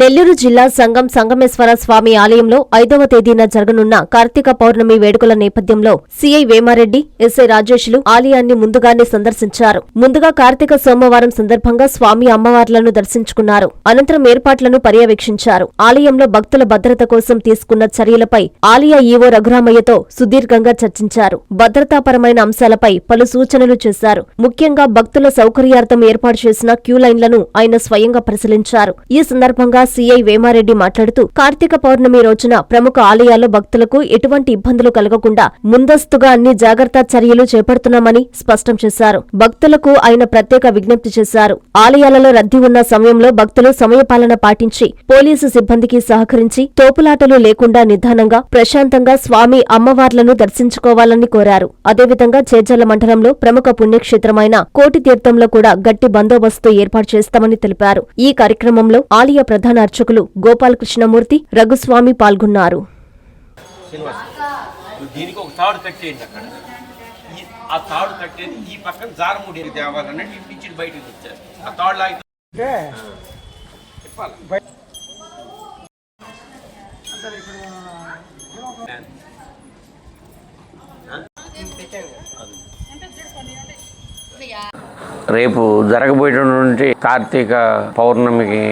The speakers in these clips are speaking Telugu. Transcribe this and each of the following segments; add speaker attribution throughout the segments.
Speaker 1: నెల్లూరు జిల్లా సంగం సంగమేశ్వర స్వామి ఆలయంలో ఐదవ తేదీన జరగనున్న కార్తీక పౌర్ణమి వేడుకల నేపథ్యంలో సీఐ వేమారెడ్డి ఎస్ఐ రాజేష్లు ఆలయాన్ని ముందుగానే సందర్శించారు. ముందుగా కార్తీక సోమవారం సందర్భంగా స్వామి అమ్మవార్లను దర్శించుకున్నారు. అనంతరం ఏర్పాట్లను పర్యవేక్షించారు. ఆలయంలో భక్తుల భద్రత కోసం తీసుకున్న చర్యలపై ఆలయ ఈవో రఘురామయ్యతో సుదీర్ఘంగా చర్చించారు. భద్రతాపరమైన అంశాలపై పలు సూచనలు చేశారు. ముఖ్యంగా భక్తుల సౌకర్యార్థం ఏర్పాటు చేసిన క్యూ లైన్లను ఆయన స్వయంగా పరిశీలించారు. ఈ సందర్భంగా సీఐ వేమారెడ్డి మాట్లాడుతూ కార్తీక పౌర్ణమి రోజున ప్రముఖ ఆలయాల్లో భక్తులకు ఎటువంటి ఇబ్బందులు కలగకుండా ముందస్తుగా అన్ని జాగ్రత్త చర్యలు చేపడుతున్నామని స్పష్టం చేశారు. భక్తులకు ఆయన ప్రత్యేక విజ్ఞప్తి చేశారు. ఆలయాలలో రద్దీ ఉన్న సమయంలో భక్తులు సమయపాలన పాటించి పోలీసు సిబ్బందికి సహకరించి తోపులాటలు లేకుండా నిదానంగా ప్రశాంతంగా స్వామి అమ్మవార్లను దర్శించుకోవాలని కోరారు. అదేవిధంగా చేజల్ల మండలంలో ప్రముఖ పుణ్యక్షేత్రమైన కోటి తీర్థంలో కూడా గట్టి బందోబస్తు ఏర్పాటు చేస్తామని తెలిపారు. ఈ కార్యక్రమంలో ఆలయ ప్రధాన అర్చకులు గోపాలకృష్ణమూర్తి రఘుస్వామి పాల్గొన్నారు.
Speaker 2: శ్రీనివాస్ నువ్వు దీనికి ఒక తాడు కట్టేయండి అక్కడ. ఈ ఆ తాడు కట్టేది ఈ పక్కన జారముడి తేవాలన్నట్టు ఇంటి నుంచి బయటకు తెచ్చారు. ఆ తాడు లాగి చెప్పాలి?
Speaker 3: రేపు జరగబోయేటటువంటి కార్తీక పౌర్ణమికి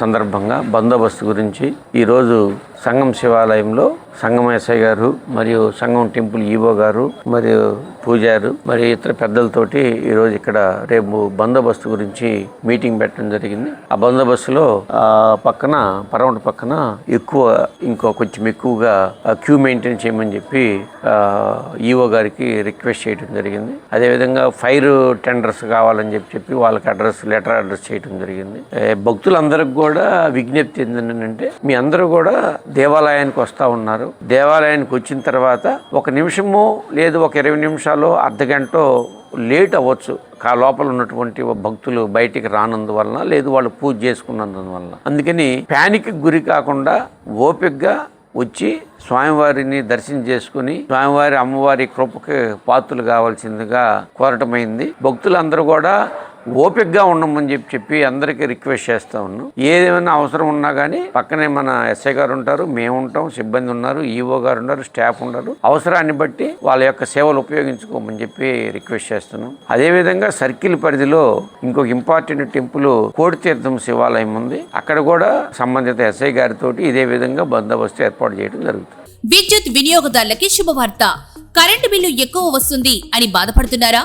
Speaker 3: సందర్భంగా బందోబస్తు గురించి ఈరోజు సంఘం శివాలయంలో సంగం ఎస్ఐ గారు మరియు సంఘం టెంపుల్ ఈవో గారు మరియు పూజారు మరియు ఇతర పెద్దలతోటి ఈరోజు ఇక్కడ రేపు బందోబస్తు గురించి మీటింగ్ పెట్టడం జరిగింది. ఆ బందోబస్తులో ఆ పక్కన పరమటి పక్కన ఎక్కువ ఇంకో కొంచెం ఎక్కువగా క్యూ మెయింటైన్ చేయమని చెప్పి ఈవో గారికి రిక్వెస్ట్ చేయడం జరిగింది. అదేవిధంగా ఫైర్ టెండర్స్ కావాలని చెప్పి చెప్పి వాళ్ళకి అడ్రస్ లెటర్ అడ్రస్ చేయడం జరిగింది. భక్తులందరికీ భక్తులందరికి కూడా విజ్ఞప్తి ఏంటంటే మీ అందరూ కూడా దేవాలయానికి వస్తూ ఉన్నారు. దేవాలయానికి వచ్చిన తర్వాత ఒక నిమిషము లేదు ఒక ఇరవై నిమిషాలు అర్ధగంట లేట్ అవ్వచ్చు. ఆ లోపల ఉన్నటువంటి భక్తులు బయటికి రానందువలన లేదు వాళ్ళు పూజ చేసుకున్నందువలన. అందుకని ప్యానిక్ గురి కాకుండా ఓపికగా వచ్చి స్వామివారిని దర్శనం చేసుకుని స్వామివారి అమ్మవారి కృపకి పాత్రలు కావాల్సిందిగా కోరటమైంది. భక్తులందరూ కూడా ఓపిక్గా ఉండమని చెప్పి చెప్పి అందరికీ రిక్వెస్ట్ చేస్తా ఉన్నాం. ఏదేమైనా అవసరం ఉన్నా కానీ పక్కనే మన ఎస్ఐ గారు ఉంటారు మేము ఉంటాం సిబ్బంది ఉన్నారు ఈఓ గారు ఉన్నారు స్టాఫ్ ఉన్నారు. అవసరాన్ని బట్టి వాళ్ళ యొక్క సేవలు ఉపయోగించుకోమని చెప్పి రిక్వెస్ట్ చేస్తున్నాం. అదేవిధంగా సర్కిల్ పరిధిలో ఇంకొక ఇంపార్టెంట్ టెంపుల్ కోడితీర్థం శివాలయం ఉంది. అక్కడ కూడా సంబంధిత ఎస్ఐ గారితో ఇదే విధంగా బందోబస్తు ఏర్పాటు చేయడం జరుగుతుంది.
Speaker 4: విద్యుత్ వినియోగదారులకి శుభవార్త. కరెంటు బిల్లు ఎక్కువ వస్తుంది అని బాధపడుతున్నారా?